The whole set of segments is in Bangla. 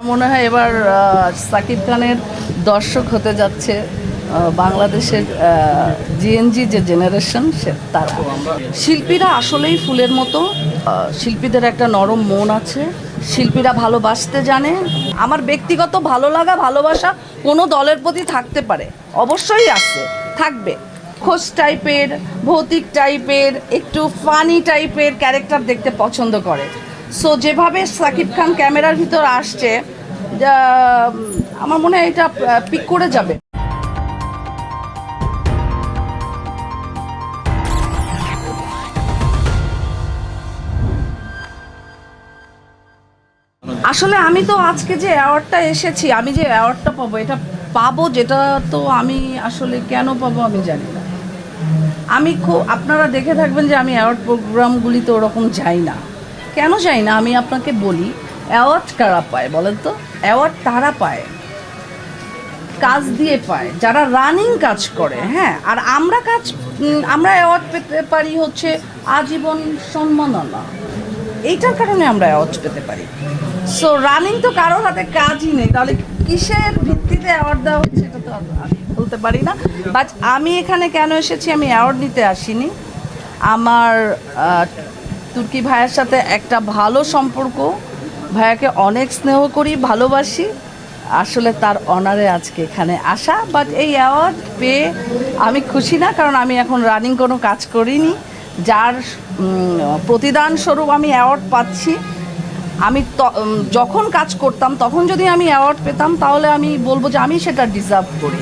মনে হয় এবার সাকিব খানের দর্শক হতে যাচ্ছে বাংলাদেশের জিএনজি যে জেনারেশন সে তারা। শিল্পীরা আসলেই ফুলের মতো শিল্পীদের একটা নরম মন আছে, শিল্পীরা ভালোবাসতে জানে। আমার ব্যক্তিগত ভালো লাগা, ভালোবাসা কোনো দলের প্রতি থাকতে পারে। অবশ্যই আছে, থাকবে। খোঁজ টাইপের ভৌতিক টাইপের একটু ফানি টাইপের ক্যারেক্টার দেখতে পছন্দ করে। সো যেভাবে সাকিব খান ক্যামেরার ভিতর আসছে আমার মনে হয় এটা পিক করে যাবে। আসলে আমি তো আজকে যে অ্যাওয়ার্ডটা এসেছি, আমি যে অ্যাওয়ার্ডটা পাবো, এটা পাবো যেটা তো আমি আসলে কেন পাবো আমি জানি না। আমি খুব, আপনারা দেখে থাকবেন যে আমি অ্যাওয়ার্ড প্রোগ্রামগুলিতে ওরকম যাই না। কেন যাই না, আমি আপনাকে বলি, অ্যাওয়ার্ড কারা পায় বলেন তো? অ্যাওয়ার্ড তারা পায়, কাজ দিয়ে পায়, যারা রানিং কাজ করে হ্যাঁ? আর আমরা কাজ আমরা অ্যাওয়ার্ড পেতে পারি হচ্ছে আজীবন সম্মাননা। এইটার কারণে আমরা অ্যাওয়ার্ড পেতে পারি। সো রানিং তো কারোর হাতে কাজই নেই, তাহলে কিসের ভিত্তিতে অ্যাওয়ার্ড দেওয়া হচ্ছে এটা তো আমি বলতে পারি না। বাট আমি এখানে কেন এসেছি, আমি অ্যাওয়ার্ড নিতে আসিনি। আমার তুর্কি ভাইয়ের সাথে একটা ভালো সম্পর্ক। ভাইয়াকে অনেক স্নেহ করি, ভালোবাসি। আসলে তার অনারে আজকে এখানে আসা বাট এই অ্যাওয়ার্ড পেয়ে আমি খুশি না, কারণ আমি এখন রানিং কোনো কাজ করিনি। যার প্রতিদান স্বরূপ আমি অ্যাওয়ার্ড পাচ্ছি। আমি যখন কাজ করতাম, তখন যদি আমি অ্যাওয়ার্ড পেতাম, তাহলে আমি বলব যে আমি সেটা ডিজার্ভ করি।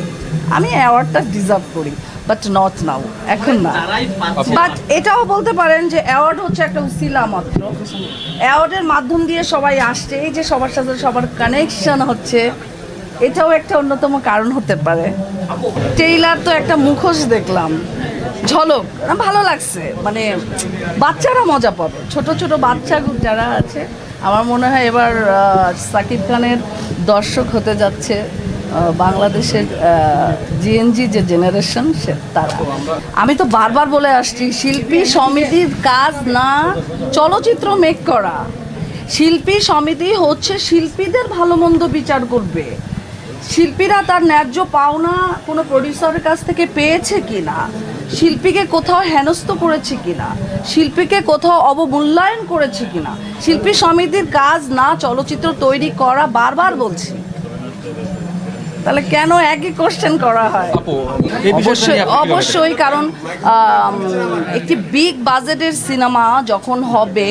আমি অ্যাওয়ার্ডটা ডিজার্ভ করি। বাট নট নাও এখন না। বাট এটাও বলতে পারেন যে অ্যাওয়ার্ড হচ্ছে একটা উসিলা মাত্র। অ্যাওয়ার্ডের মাধ্যম দিয়ে সবাই আসছে, এই যে সবার সাথে সবার কানেকশন হচ্ছে, এটাও একটা অন্যতম কারণ হতে পারে। টেইলার তো একটা মুখোশ দেখলাম। ঝলক, ভালো লাগছে। মানে বাচ্চারা মজা পাবে। ছোট ছোট বাচ্চা যারা আছে, আমার মনে হয় এবার সাকিব খানের দর্শক হতে যাচ্ছে। বাংলাদেশের জিএনজি যে জেনারেশন সে তারা আমি তো বারবার বলে আসছি, শিল্পী সমিতির কাজ না, চলচ্চিত্র মেক করা। শিল্পী সমিতি হচ্ছে শিল্পীদের ভালো মন্দ বিচার করবে। শিল্পীরা তার ন্যায্য পাওনা কোনো প্রডিউসারের কাছ থেকে পেয়েছে কিনা? শিল্পীকে কোথাও হেনস্থ করেছে কিনা? শিল্পীকে কোথাও অবমূল্যায়ন করেছে কিনা? শিল্পী সমিতির কাজ না, চলচ্চিত্র তৈরি করা, বারবার বলছি। তাহলে কেন একই কোশ্চেন করা হয়? অবশ্যই অবশ্যই কারণ একটি বিগ বাজেটের সিনেমা যখন হবে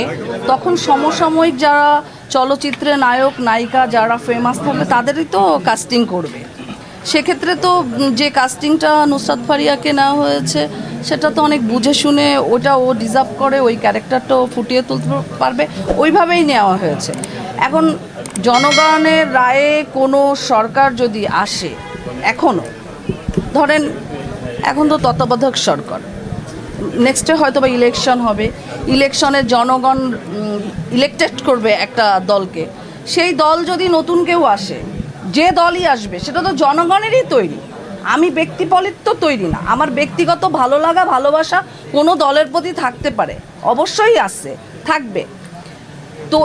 তখন সমসাময়িক যারা চলচ্চিত্রে নায়ক নায়িকা যারা ফেমাস থাকবে তাদেরই তো কাস্টিং করবে। সেক্ষেত্রে তো যে কাস্টিংটা নুসরাত ফারিয়াকে নেওয়া হয়েছে সেটা তো অনেক বুঝে শুনে ওটা ও ডিজার্ভ করে ওই ক্যারেক্টারটা ও ফুটিয়ে তুলতে পারবে। ওইভাবেই নেওয়া হয়েছে। এখন জনগণের রায়ে কোনো সরকার যদি আসে এখনও ধরেন এখন তো তত্ত্বাবধায়ক সরকার নেক্সটে হয়তো বা ইলেকশন হবে ইলেকশনে জনগণ ইলেকটেড করবে একটা দলকে, সেই দল যদি নতুন কেউ আসে, যে দলই আসবে, সেটা তো জনগণেরই তৈরি, আমি ব্যক্তিপলিত তো তৈরি না, আমার ব্যক্তিগত ভালো লাগা, ভালোবাসা কোনো দলের প্রতি থাকতে পারে, অবশ্যই আছে, থাকবে, তো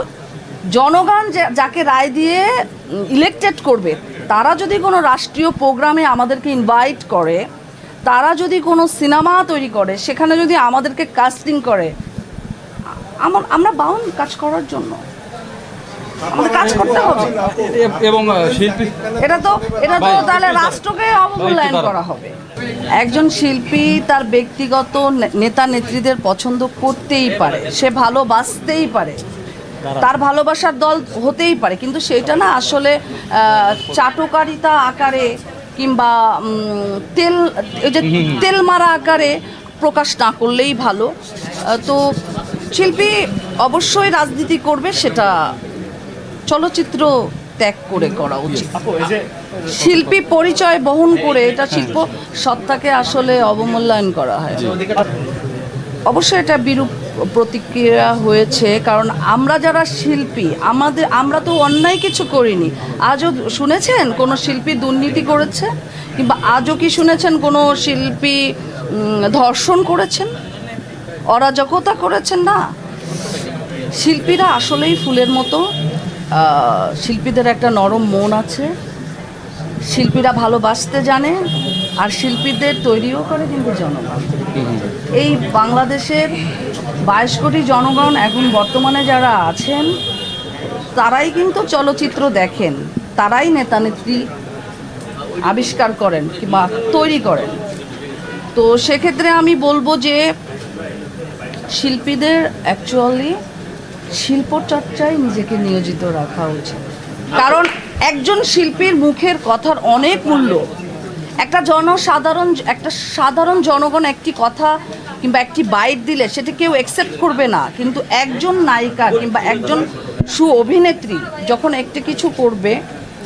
জনগণ যাকে রায় দিয়ে ইলেকটেড করবে তারা যদি কোনো রাষ্ট্রীয় প্রোগ্রামে আমাদেরকে ইনভাইট করে তারা যদি কোনো সিনেমা তৈরি করে সেখানে যদি আমাদেরকে কাস্টিং করে আমার আমরা বাউন কাজ করার জন্য। আমাদের কাজ করতে হবে। এবং শিল্পী এটা তো এটা তো তাহলে রাষ্ট্রকে অবমূল্যায়ন করা হবে। একজন শিল্পী তার ব্যক্তিগত নেতা নেত্রীদের পছন্দ করতেই পারে সে ভালোবাসতেই পারে। তার ভালোবাসার দল হতেই পারে কিন্তু সেটা না আসলে চাটকারিতা আকারে কিংবা তেল এই যে তেল মারা আকারে প্রকাশ না করলেই ভালো। তো শিল্পী অবশ্যই রাজনীতি করবে সেটা চলচ্চিত্র ত্যাগ করে করা উচিত। শিল্পী পরিচয় বহন করে এটা শিল্প সত্তাকে আসলে অবমূল্যায়ন করা হয়। অবশ্যই এটা বিরূপ প্রতিক্রিয়া হয়েছে কারণ আমরা যারা শিল্পী আমাদের আমরা তো অন্যায় কিছু করিনি। আজও শুনেছেন কোনো শিল্পী দুর্নীতি করেছে? কিংবা আজও কি শুনেছেন কোনো শিল্পী ধর্ষণ করেছেন? অরাজকতা করেছেন না? শিল্পীরা আসলেই ফুলের মতো শিল্পীদের একটা নরম মন আছে। শিল্পীরা ভালোবাসতে জানে আর শিল্পীদের তৈরিও করে কিন্তু জনগণ। এই বাংলাদেশের বাইশ কোটি জনগণ এখন বর্তমানে যারা আছেন, তারাই কিন্তু চলচ্চিত্র দেখেন, তারাই নেতা নেত্রী আবিষ্কার করেন কিংবা তৈরি করেন। তো সেক্ষেত্রে আমি বলব যে শিল্পীদের অ্যাকচুয়ালি শিল্পচর্চায় নিজেকে নিয়োজিত রাখা উচিত। কারণ একজন শিল্পীর মুখের কথার অনেক মূল্য। একটা জনসাধারণ, একটা সাধারণ জনগণ একটি কথা কিংবা একটি বাইট দিলে সেটা কেউ অ্যাকসেপ্ট করবে না। কিন্তু একজন নায়িকা কিংবা একজন সু অভিনেত্রী যখন একটা কিছু করবে,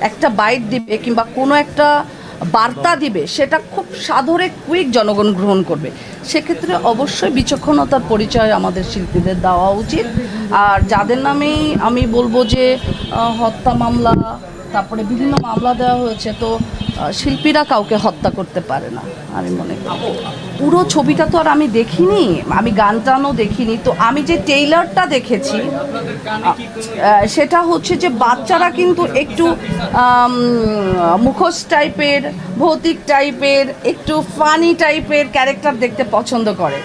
একটা বাইট দিবে কিংবা কোনো একটা বার্তা দিবে, সেটা খুব সাদরে কুইক জনগণ গ্রহণ করবে। সেক্ষেত্রে অবশ্যই বিচক্ষণতার পরিচয় আমাদের শিল্পীদের দেওয়া উচিত। আর যাদের নামেই আমি বলব যে হত্যা মামলা তারপরে বিভিন্ন মামলা দেওয়া হয়েছে, তো শিল্পীরা কাউকে হত্যা করতে পারে না, আমি মনে করি। পুরো ছবিটা তো আর আমি দেখিনি, আমি গান টানও দেখিনি, তো আমি যে টেইলারটা দেখেছি সেটা হচ্ছে যে বাচ্চারা কিন্তু একটু মুখোশ টাইপের, ভৌতিক টাইপের, একটু ফানি টাইপের ক্যারেক্টার দেখতে পছন্দ করে।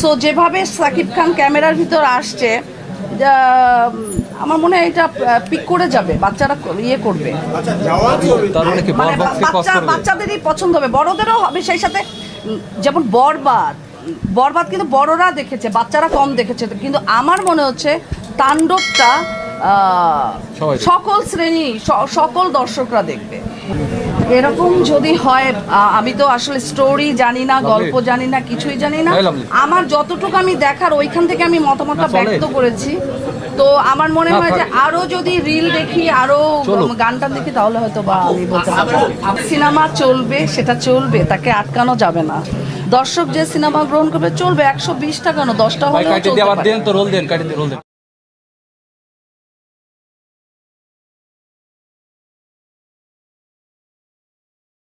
সো যেভাবে সাকিব খান ক্যামেরার ভিতর আসছে আমার মনে হয় এটা পিক করে যাবে বাচ্চারা ইয়ে করবে। মানে কি মানে কস বাচ্চা বাচ্চাদেরই পছন্দ হবে বড়দেরও হবে সেই সাথে যেমন বরবাদ বরবাদ কিন্তু বড়রা দেখেছে বাচ্চারা কম দেখেছে কিন্তু আমার মনে হচ্ছে তাণ্ডবটা। সকল শ্রেণি স- সকল দর্শকরা দেখবে। এরকম যদি হয় আমি তো আসলে স্টোরি জানি না গল্প জানি না কিছুই জানি না। আমার যতটুকু আমি দেখার ওইখান থেকে আমি মতামতটা ব্যক্ত করেছি। তো আমার মনে হয় যে আরও যদি রিল দেখি আরও। গানটা দেখি তাহলে হয়তো বা আমি বলতে পারব। সিনেমা চলবে সেটা চলবে তাকে আটকানো যাবে না। দর্শক যে সিনেমা গ্রহণ করবে চলবে। একশো বিশটা কেন দশটা ভাই